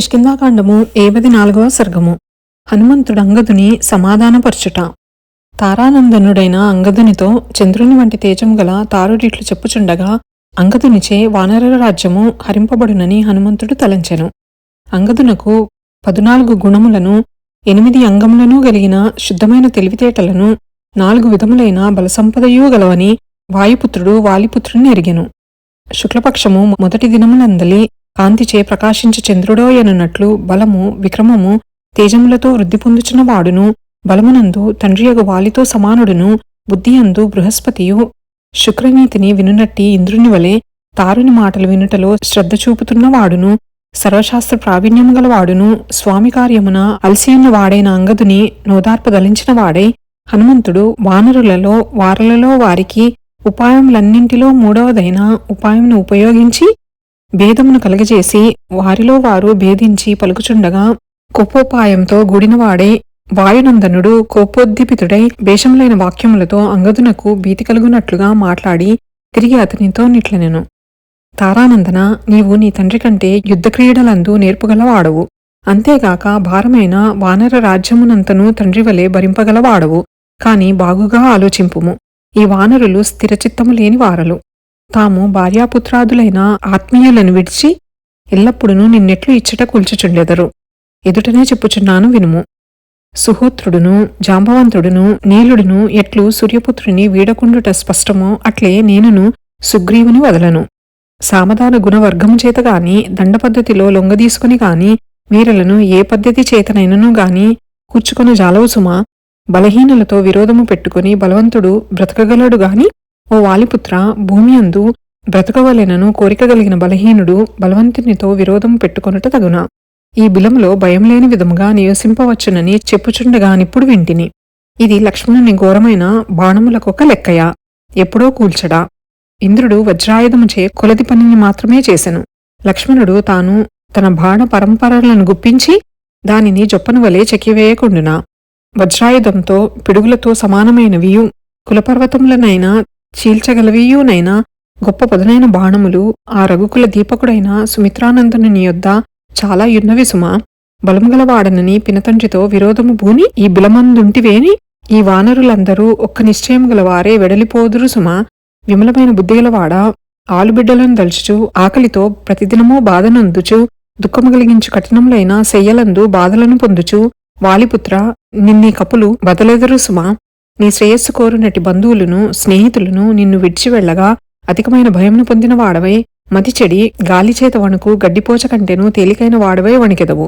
కిష్కిందాకాండము ఏవది నాలుగవ సర్గము. హనుమంతుడు అంగదుని సమాధానపరచుట. తారానందనుడైన అంగదునితో చంద్రుని వంటి తేజం గల తారుడిట్లు చెప్పుచుండగా అంగదునిచే వానర రాజ్యము హరింపబడునని హనుమంతుడు తలంచెను. అంగదునకు పదునాలుగు గుణములను ఎనిమిది అంగములను గలిగిన శుద్ధమైన తెలివితేటలను నాలుగు విధములైన బలసంపదయూ గలవని వాయుపుత్రుడు వాలిపుత్రుని ఎరిగెను. శుక్లపక్షము మొదటి దినములందలి కాంతిచే ప్రకాశించు చంద్రుడోయనున్నట్లు బలము విక్రమము తేజములతో వృద్ధి పొందుచున్న వాడును. బలమునందు తండ్రియగు వాలితో సమానుడును. బుద్ధియందు బృహస్పతియు శుక్రనీతిని వినునట్టి ఇంద్రుని వలె తారుని మాటలు వినుటలో శ్రద్ధ చూపుతున్న వాడును. సర్వశాస్త్ర ప్రావీణ్యము గలవాడును స్వామి కార్యమున అలసియున్న వాడైన అంగదుని నోదార్పదలించిన వాడై హనుమంతుడు వానరులలో వారలలో వారికి ఉపాయములన్నింటిలో మూడవదైన ఉపాయమును ఉపయోగించి భేదమును కలగజేసి వారిలో వారు భేదించి పలుకుచుండగా కోపోపాయంతో గూడినవాడే వాయునందనుడు కోపోద్దీపితుడై భేషములైన వాక్యములతో అంగదునకు భీతి కలుగునట్లుగా మాట్లాడి తిరిగి అతనితో నిట్లనెను. తారానందన నీవు నీ తండ్రి కంటే యుద్ధక్రీడలందు నేర్పుగలవాడవు. అంతేగాక భారమైన వానర రాజ్యమునంతను తండ్రి వలె భరింపగలవాడవు. కాని బాగుగా ఆలోచింపుము. ఈ వానరులు స్థిరచిత్తము లేని వారలు. తాము భార్యాపుత్రాదులైన ఆత్మీయులను విడిచి ఎల్లప్పుడూ నిన్నెట్లు ఇచ్చట కూల్చుచుండెదరు. ఎదుటనే చెప్పుచున్నాను వినుము. సుహోత్రుడును జాంబవంతుడును నీలుడును ఎట్లు సూర్యపుత్రుని వీడకుండుట స్పష్టమో అట్లే నేనును సుగ్రీవుని వదలను. సామధాన గుణవర్గము చేతగాని దండపద్ధతిలో లొంగదీసుకుని గాని వీరలను ఏ పద్ధతి చేతనైనను గాని కూర్చుకొని జాలవుసుమా బలహీనులతో విరోధము పెట్టుకుని బలవంతుడు బ్రతకగలడు గాని ఓ వాలిపుత్ర భూమి అందు బ్రతకవలెనను కోరిక కలిగిన బలహీనుడు బలవంతునితో విరోధం పెట్టుకొనుట తగున. ఈ బిలములో భయం లేని విధముగా నివసింపవచ్చునని చెప్పుచుండగానిప్పుడు వింటిని. ఇది లక్ష్మణుని ఘోరమైన బాణములకొక లెక్కయ? ఎప్పుడో కూల్చడా? ఇంద్రుడు వజ్రాయుధముచే కొలది పనిని మాత్రమే చేసెను. లక్ష్మణుడు తాను తన బాణ పరంపరలను గుప్పించి దానిని జొప్పను వలె చెక్కివేయకుండునా? వజ్రాయుధంతో పిడుగులతో సమానమైనవియు కులపర్వతములనైనా చీల్చగలవియునైనా గొప్ప పదునైన బాణములు ఆ రఘుకుల దీపకుడైన సుమిత్రానందనుని యొద్ద చాలా యున్నవి సుమా. బలముగలవాడనని పినతండ్రితో విరోధము భూని ఈ బిలమందుంటివేని? ఈ వానరులందరూ ఒక్క నిశ్చయం గలవారే వెడలిపోదురు సుమా. విమలమైన బుద్ధిగలవాడ? ఆలుబిడ్డలను దల్చుచు ఆకలితో ప్రతిదినమూ బాధనందుచు దుఃఖము కలిగించు కఠినములైన శయ్యలందు బాధలను పొందుచు వాలిపుత్ర నిన్నీ కపులు బదలెదరు సుమా. నీ శ్రేయస్సు కోరునటి బంధువులను స్నేహితులను నిన్ను విడిచి వెళ్ళగా అధికమైన భయమును పొందిన వాడవై మతి చెడి గాలిచేత వణుకు గడ్డిపోచ కంటేను తేలికైన వాడవై వణికెదవు.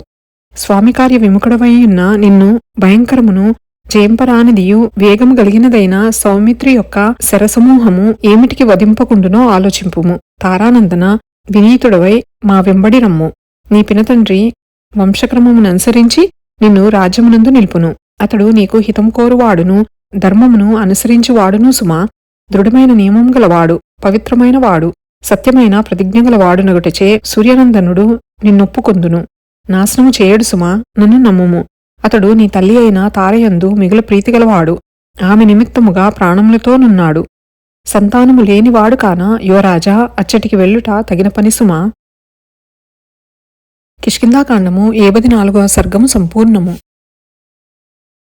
స్వామికార్య విముఖుడవై ఉన్న నిన్ను భయంకరమును చేంపరానిదియు వేగము గలిగినదైన సౌమిత్రి యొక్క శరసమూహము ఏమిటికి వధింపకుండునో ఆలోచింపుము. తారానందన వినీతుడవై మా వెంబడి రమ్ము. నీ పినతండ్రి వంశక్రమముననుసరించి నిన్ను రాజ్యమునందు నిలుపును. అతడు నీకు హితం కోరువాడును. ధర్మమును అనుసరించువాడును సుమా. దృఢమైన నియమం గలవాడు పవిత్రమైన వాడు సత్యమైన ప్రతిజ్ఞ గలవాడునగుటచే సూర్యనందనుడు నిన్నొప్పుకొందును. నాశనము చేయడు సుమా నన్ను నమ్ముము. అతడు నీ తల్లి అయిన తారయందు మిగుల ప్రీతిగలవాడు ఆమె నిమిత్తముగా ప్రాణములతోనున్నాడు సంతానము లేనివాడు కాన యువరాజా అచ్చటికి వెళ్ళుట తగిన పని సుమా. కిష్కిందాకాండము ఏబది నాలుగవ సర్గము సంపూర్ణము.